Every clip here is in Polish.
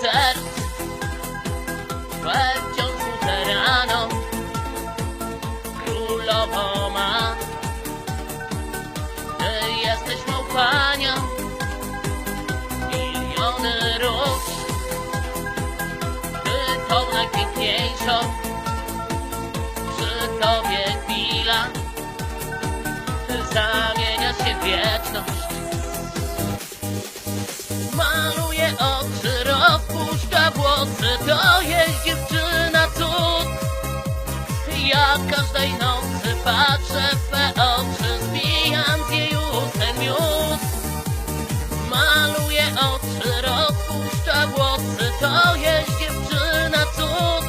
serc We wciąż suteraną Królową ma. Ty jesteś mą panią Miliony róż Ty tą najpiękniejszą Przy tobie chwila. Zamienia się w wieczność. Oczy, włosy To jest dziewczyna cud Ja każdej nocy patrzę w twe oczy Zbijam z jej ustem miód Maluje oczy, rozpuszcza włosy To jest dziewczyna cud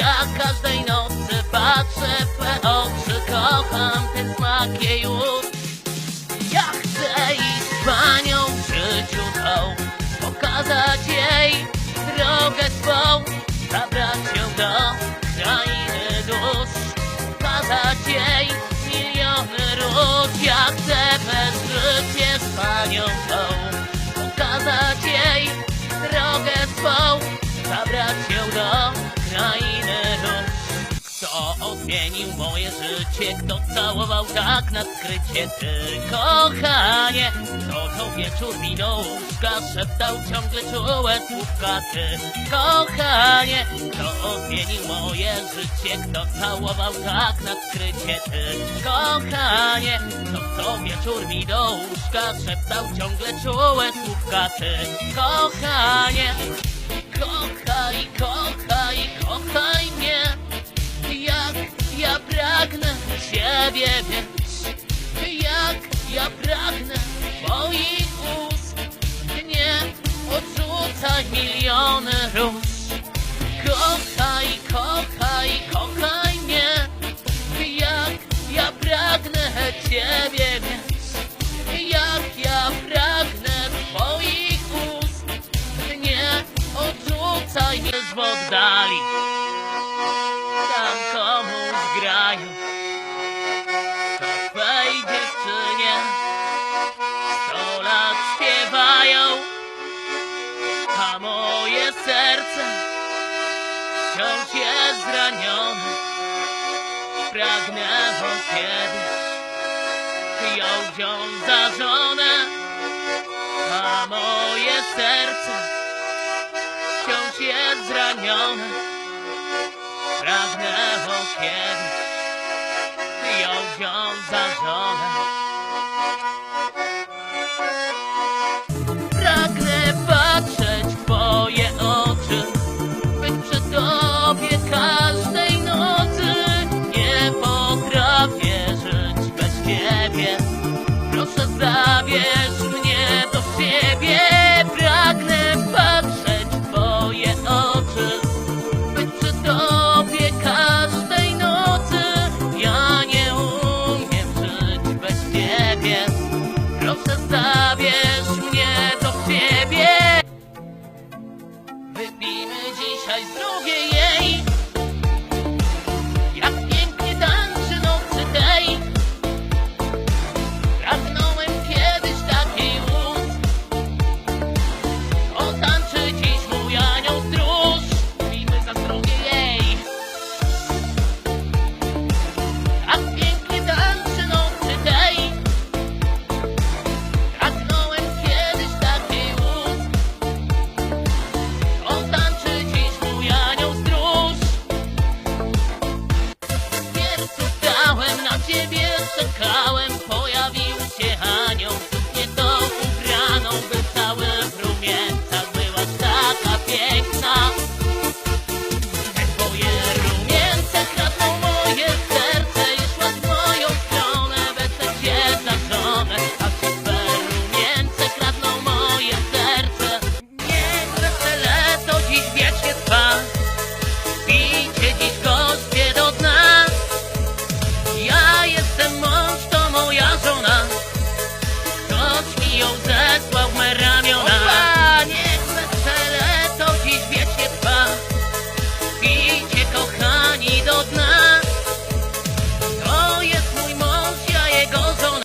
Ja każdej nocy patrzę w twe oczy Kocham ten smak jej ust ja jej miliony róż. Ja chcę bez życie z panią tą, życie, kto całował tak na skrycie. Ty, kochanie, kto co wieczór mi łóżka szeptał ciągle czułe słówka. Ty, kochanie, kto odmienił moje życie, kto całował tak na skrycie. Ty, kochanie, kto co wieczór mi łóżka szeptał ciągle czułe słówka. Ty, kochanie, kochaj, Jak ja pragnę Twoich ust Nie odrzucaj miliony. Róż Kochaj, kochaj, kochaj mnie Jak ja pragnę Ciebie mieć Jak ja pragnę Twoich ust Nie odrzucaj mnie z oddali serce Wciąż jest zranione Pragnę wam kiedyś. Ją wziąć za żonę. A moje serce. Wciąż jest zranione Pragnę wam kiedyś. Ją wziąć za żonę dzisiaj zrobię jej. Oh.